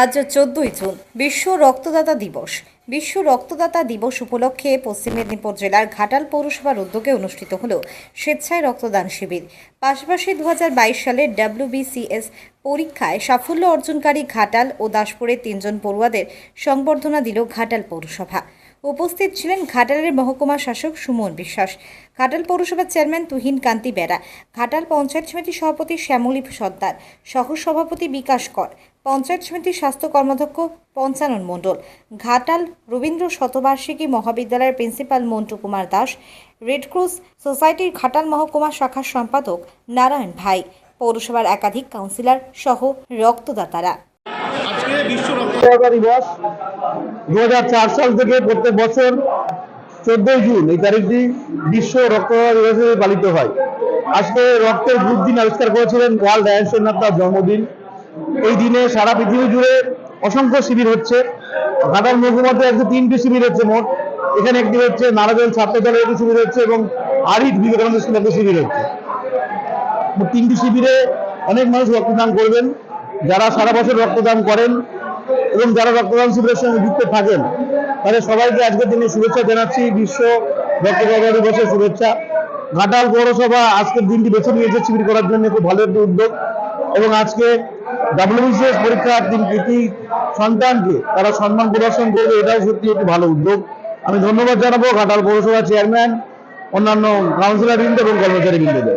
আজ চোদ্দই জুন, বিশ্ব রক্তদাতা দিবস। বিশ্ব রক্তদাতা দিবস উপলক্ষে পশ্চিম মেদিনীপুর জেলার ঘাটাল পৌরসভার উদ্যোগে অনুষ্ঠিত হল স্বেচ্ছায় রক্তদান শিবির। পাশাপাশি দু হাজার বাইশ সালের ডাব্লিউবিসিএস পরীক্ষায় সাফল্য অর্জনকারী ঘাটাল ও দাসপুরের তিনজন পড়ুয়াদের সংবর্ধনা দিল ঘাটাল পৌরসভা। উপস্থিত ছিলেন ঘাটালের মহকুমা শাসক সুমন বিশ্বাস, ঘাটাল পৌরসভার চেয়ারম্যান তুহিন কান্তি বেরা ঘাটাল পঞ্চায়েত সমিতির সভাপতি শ্যামলী সর্দার সহ সভাপতি বিকাশ কর, পঞ্চায়েত সমিতির স্বাস্থ্য কর্মাধ্যক্ষ পঞ্চানন মণ্ডল, ঘাটাল রবীন্দ্র শতবার্ষিকী মহাবিদ্যালয়ের principal Montu Kumar Das red cross সোসাইটির ঘাটাল মহকুমা শাখার সম্পাদক নারায়ণ ভাই, পৌরসভার একাধিক কাউন্সিলর সহ রক্তদাতারা। আজকে বিশ্ব রক্তদাতা দিবস দু সাল থেকে প্রত্যেক বছর চোদ্দই জুন এই তারিখটি বিশ্ব রক্তদাতা দিবস পালিত হয়। আজকে রক্তের গ্রুপ দিন আবিষ্কার করেছিলেন ওয়ার্ল্ড তার জন্মদিন। এই দিনে সারা পৃথিবী জুড়ে অসংখ্য শিবির হচ্ছে। ঘাটাল মহকুমাতে আজকে তিনটি শিবির হচ্ছে মোট। এখানে একটি হচ্ছে নারাজল ছাত্র দলের একটি শিবির হচ্ছে এবং আরিফ বিবেকানন্দ স্কুলে একটি শিবির হচ্ছে। তিনটি শিবিরে অনেক মানুষ রক্তদান করবেন। যারা সারা বছর রক্তদান করেন এবং যারা রক্তদান শিবিরের সঙ্গে যুক্ত থাকেন, তাদের সবাইকে আজকের দিনে শুভেচ্ছা জানাচ্ছি, বিশ্ব রক্তদাতা দিবসের শুভেচ্ছা। ঘাটাল পৌরসভা আজকের দিনটি বেছে নিয়েছে শিবির করার জন্য, খুব ভালো একটি উদ্যোগ। এবং আজকে ডাব্লিউবিসিএস পরীক্ষার তিন কৃতি সন্তানকে তারা সম্মান প্রদর্শন করবে, এটাও সত্যি একটি ভালো উদ্যোগ। আমি ধন্যবাদ জানাব ঘাটাল পৌরসভা চেয়ারম্যান অন্যান্য কাউন্সিলর বৃন্দ এবং কর্মচারী বৃন্দদের